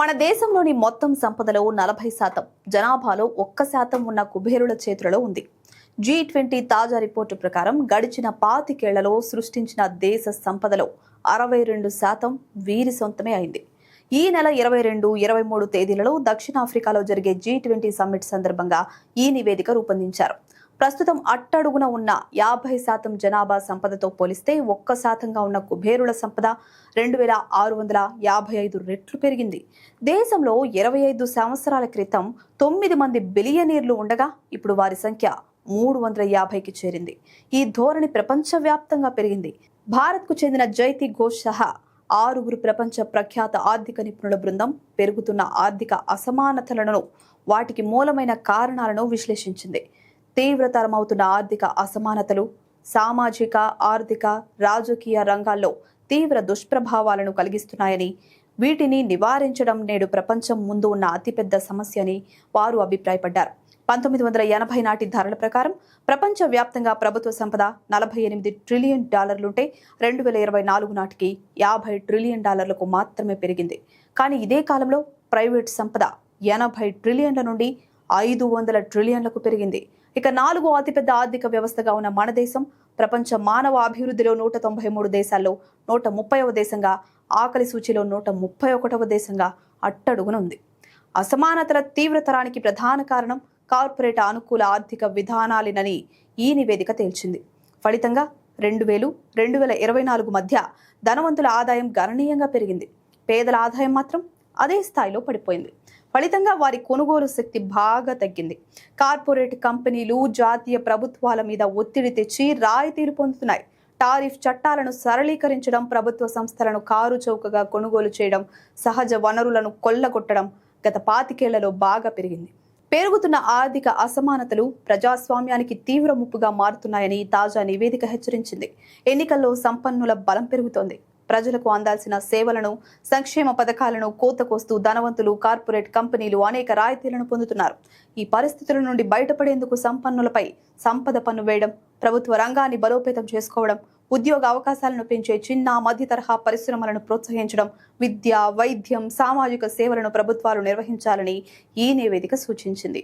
మన దేశంలోని మొత్తం సంపదలో నలభై శాతం జనాభాలో ఒక్క శాతం ఉన్న కుబేరుల చేతులలో ఉంది. జీ ట్వంటీ తాజా రిపోర్టు ప్రకారం గడిచిన పాతికేళ్ళలో సృష్టించిన దేశ సంపదలో అరవై రెండు శాతం వీరి సొంతమే అయింది. ఈ నెల ఇరవై రెండు ఇరవై మూడు తేదీలలో దక్షిణాఫ్రికాలో జరిగే జీ ట్వంటీ సమ్మిట్ సందర్భంగా ఈ నివేదిక రూపొందించారు. ప్రస్తుతం అట్టడుగున ఉన్న యాభై శాతం జనాభా సంపదతో పోలిస్తే ఒక్క శాతంగా ఉన్న కుబేరుల సంపద రెండు వేల ఆరు వందల యాభై ఐదు రెట్లు పెరిగింది. దేశంలో ఇరవై ఐదు సంవత్సరాల క్రితం తొమ్మిది మంది బిలియనీర్లు ఉండగా ఇప్పుడు వారి సంఖ్య మూడు వందల యాభైకి చేరింది. ఈ ధోరణి ప్రపంచవ్యాప్తంగా పెరిగింది. భారత్కు చెందిన జైతి ఘోష్ సహా ఆరుగురు ప్రపంచ ప్రఖ్యాత ఆర్థిక నిపుణుల బృందం పెరుగుతున్న ఆర్థిక అసమానతలను వాటికి మూలమైన కారణాలను విశ్లేషించింది. తీవ్రతరమవుతున్న ఆర్థిక అసమానతలు సామాజిక ఆర్థిక రాజకీయ రంగాల్లో తీవ్ర దుష్ప్రభావాలను కలిగిస్తున్నాయని వీటిని నివారించడం నేడు ప్రపంచం ముందు ఉన్న అతిపెద్ద సమస్య అని వారు అభిప్రాయపడ్డారు. పంతొమ్మిది వందల ఎనభై నాటి ధరల ప్రకారం ప్రపంచవ్యాప్తంగా ప్రభుత్వ సంపద నలభై ఎనిమిది ట్రిలియన్ డాలర్లుంటే రెండు వేల ఇరవై నాలుగు నాటికి యాభై ట్రిలియన్ డాలర్లకు మాత్రమే పెరిగింది. కానీ ఇదే కాలంలో ప్రైవేట్ సంపద ఎనభై ట్రిలియన్ల నుండి ఐదు వందల ట్రిలియన్లకు పెరిగింది. ఇక నాలుగో అతిపెద్ద ఆర్థిక వ్యవస్థగా ఉన్న మన దేశం ప్రపంచ మానవ అభివృద్ధిలో నూట తొంభై మూడు దేశాల్లో నూట ముప్పైవ దేశంగా ఆకలి సూచిలో నూట ముప్పై ఒకటవ దేశంగా అట్టడుగున ఉంది అసమానతల తీవ్రతరానికి ప్రధాన కారణం కార్పొరేట్ అనుకూల ఆర్థిక విధానాలేనని ఈ నివేదిక తేల్చింది. ఫలితంగా రెండు వేలు రెండు వేల ఇరవై నాలుగు మధ్య ధనవంతుల ఆదాయం గణనీయంగా పెరిగింది. పేదల ఆదాయం మాత్రం అదే స్థాయిలో పడిపోయింది. ఫలితంగా వారి కొనుగోలు శక్తి బాగా తగ్గింది. కార్పొరేట్ కంపెనీలు జాతీయ ప్రభుత్వాల మీద ఒత్తిడి తెచ్చి రాయితీలు పొందుతున్నాయి. టారిఫ్ చట్టాలను సరళీకరించడం ప్రభుత్వ సంస్థలను కారు చౌకగా కొనుగోలు చేయడం సహజ వనరులను కొల్లగొట్టడం గత పాతికేళ్ళలో బాగా పెరిగింది. పెరుగుతున్న ఆర్థిక అసమానతలు ప్రజాస్వామ్యానికి తీవ్ర ముప్పుగా మారుతున్నాయని తాజా నివేదిక హెచ్చరించింది. ఎన్నికల్లో సంపన్నుల బలం పెరుగుతోంది. ప్రజలకు అందాల్సిన సేవలను సంక్షేమ పథకాలను కోతకోస్తూ ధనవంతులు కార్పొరేట్ కంపెనీలు అనేక రాయితీలను పొందుతున్నారు. ఈ పరిస్థితుల నుండి బయటపడేందుకు సంపన్నులపై సంపద పన్ను వేయడం ప్రభుత్వ రంగాన్ని బలోపేతం చేసుకోవడం ఉద్యోగ అవకాశాలను పెంచే చిన్న మధ్య తరహా పరిశ్రమలను ప్రోత్సహించడం విద్య వైద్యం సామాజిక సేవలను ప్రభుత్వాలు నిర్వహించాలని ఈ నివేదిక సూచించింది.